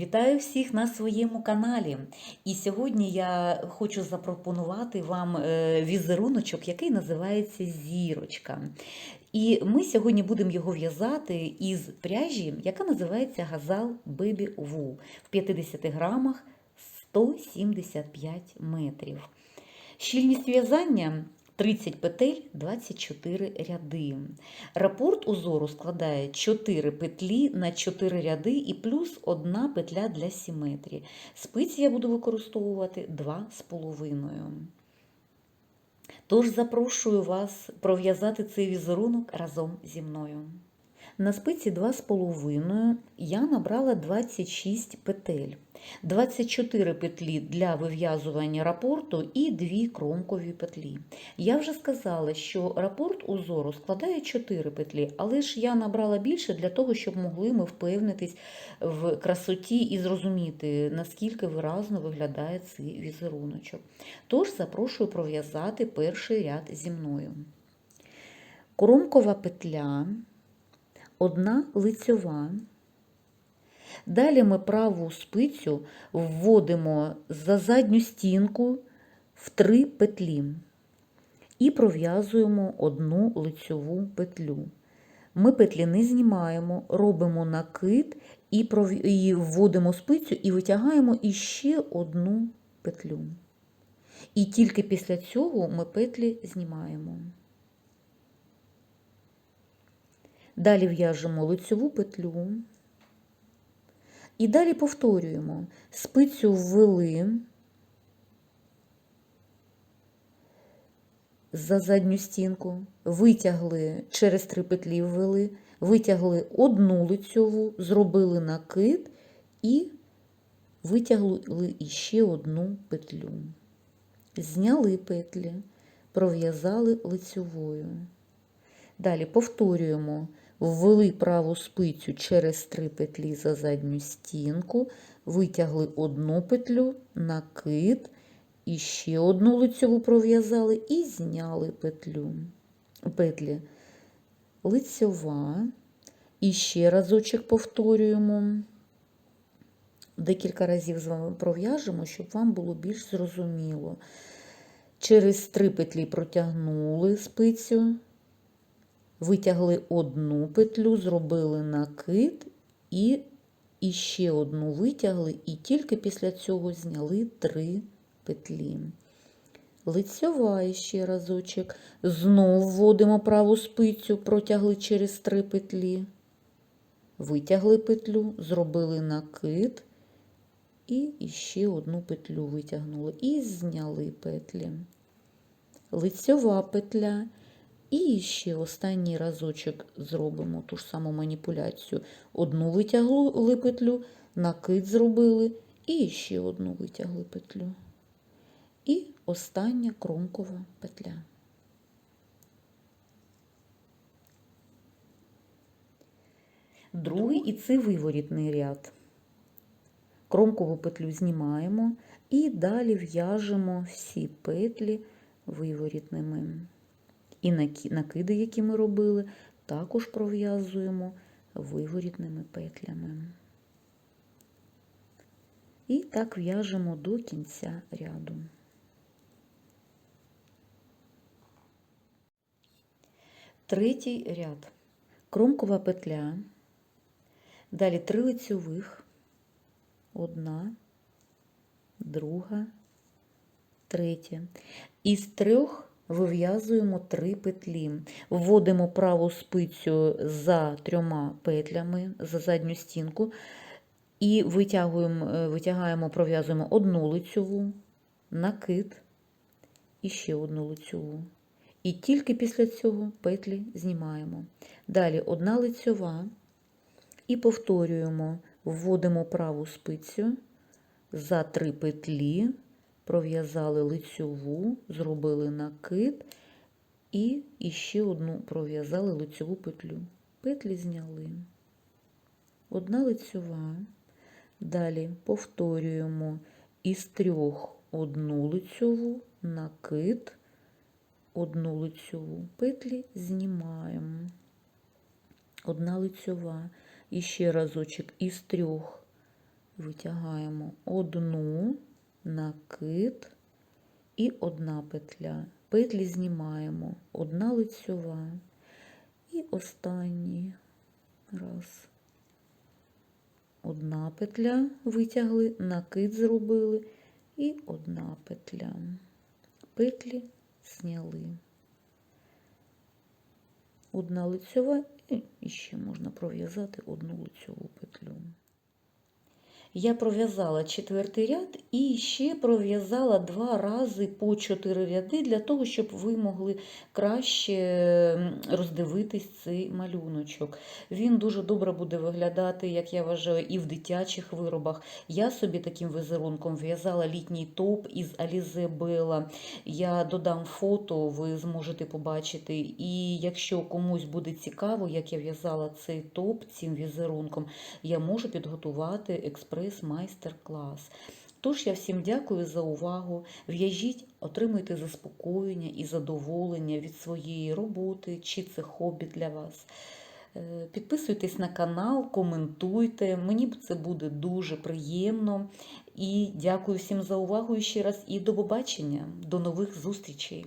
Вітаю всіх на своєму каналі. І сьогодні я хочу запропонувати вам е, візеруночок, який називається зірочка. І ми сьогодні будемо його в'язати із пряжі, яка називається Газал Baby Wool в 50 грамах 175 метрів. Щільність в'язання 30 петель 24 ряди. Рапорт узору складає 4 петлі на 4 ряди і плюс 1 петля для симетрії. Спиці я буду використовувати 2,5. Тож запрошую вас пров'язати цей візерунок разом зі мною. На спиці 2,5 я набрала 26 петель, 24 петлі для вив'язування рапорту і 2 кромкові петлі. Я вже сказала, що рапорт узору складає 4 петлі, але ж я набрала більше для того, щоб могли ми впевнитись в красоті і зрозуміти, наскільки виразно виглядає цей візеруночок. Тож запрошую пров'язати перший ряд зі мною. Кромкова петля одна лицьова. Далі ми праву спицю вводимо за задню стінку в три петлі і пров'язуємо одну лицьову петлю. Ми петлі не знімаємо, робимо накид і, вводимо спицю і витягаємо іще одну петлю. І тільки після цього ми петлі знімаємо. Далі в'яжемо лицьову петлю. І далі повторюємо. Спицю ввели за задню стінку, витягли через три петлі ввели, витягли одну лицьову, зробили накид і витягли іще одну петлю. Зняли петлі, пров'язали лицьовою. Далі повторюємо ввели праву спицю через три петлі за задню стінку, витягли одну петлю, накид, і ще одну лицьову пров'язали і зняли петлю. петлі. Лицьова. І ще разочок повторюємо. Декілька разів з вами пров'яжемо, щоб вам було більш зрозуміло. Через три петлі протягнули спицю, Витягли одну петлю, зробили накид і ще одну витягли, і тільки після цього зняли три петлі. Лицьова ще разочок. Знову вводимо праву спицю, протягли через три петлі, витягли петлю, зробили накид і ще одну петлю витягнули і зняли петлі. Лицьова петля. І ще останній разочок зробимо ту ж саму маніпуляцію. Одну витягли петлю, накид зробили, і ще одну витягли петлю. І остання кромкова петля. Другий і це виворітний ряд. Кромкову петлю знімаємо і далі в'яжемо всі петлі виворітними. І накиди, які ми робили, також пров'язуємо виворітними петлями. І так в'яжемо до кінця ряду. Третій ряд. Кромкова петля, далі три лицьових, одна, друга, третя. Із трьох вив'язуємо три петлі, вводимо праву спицю за трьома петлями за задню стінку. І витягуємо, е, витягаємо, пров'язуємо одну лицьову, накид і ще одну лицьову. І тільки після цього петлі знімаємо. Далі одна лицьова. І повторюємо, вводимо праву спицю за три петлі пров'язали лицьову, зробили накид і ще одну пров'язали лицьову петлю. Петлі зняли. Одна лицьова. Далі повторюємо із трьох одну лицьову, накид, одну лицьову, петлі знімаємо. Одна лицьова. І ще разочок із трьох витягаємо одну накид і одна петля. Петлі знімаємо, одна лицьова і останній раз. Одна петля витягли, накид зробили і одна петля. Петлі зняли. Одна лицьова і ще можна пров'язати одну лицьову петлю. Я пров'язала четвертий ряд і ще пров'язала два рази по чотири ряди для того, щоб ви могли краще роздивитись цей малюночок. Він дуже добре буде виглядати, як я вважаю, і в дитячих виробах. Я собі таким візерунком в'язала літній топ із Alize Bella. Я додам фото, ви зможете побачити. І якщо комусь буде цікаво, як я в'язала цей топ цим візерунком, я можу підготувати експрес-майстер-клас. Тож я всім дякую за увагу. В'яжіть, отримуйте заспокоєння і задоволення від своєї роботи, чи це хобі для вас. Е, Підписуйтесь на канал, коментуйте. Мені це буде дуже приємно. І дякую всім за увагу ще раз і до побачення, до нових зустрічей.